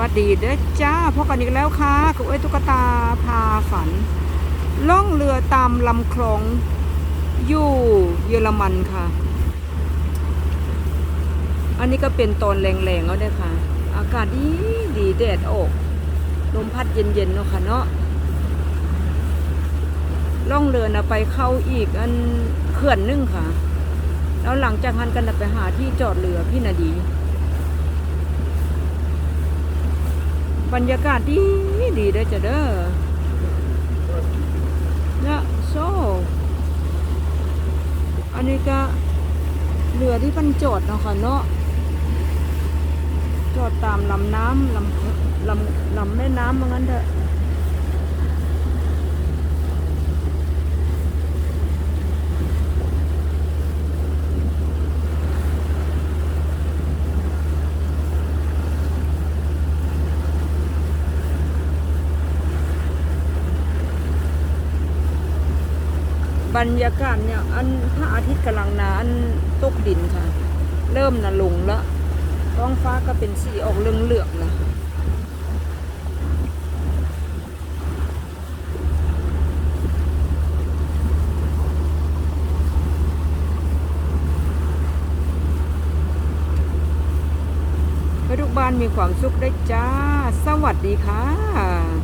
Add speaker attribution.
Speaker 1: วัสดีเด้อจ้าพบกันอีกแล้วค่ะกับเอ้ตุ๊กตาพาฝัน ล่องเรือตามลำคลองอยู่เยอรมันค่ะ อันนี้ก็เป็นตอนแรงๆแล้วเด้อค่ะ อากาศดีดีแดดออกลมพัดเย็นๆเนาะค่ะเนาะล่องเรือนะไปเข้าอีกอันเขื่อนนึงค่ะ แล้วหลังจากนั้นกันนะไปหาที่จอดเรือพี่นาดี บรรยากาศดีดีเด้อจ้ะเด้อเนาะโซอันนี้ก็เรือที่มันจอดเนาะค่ะเนาะจอดตามลำน้ำลำลำลำแม่น้ำว่างันเถอะ บรรยากาศเนี่ย อันพระอาทิตย์กำลังนาอันตกดินค่ะ เริ่มนะลงแล้วท้องฟ้าก็เป็นสีออกเหลืองๆนะให้ทุกบ้านมีความสุขได้จ้า สวัสดีค่ะ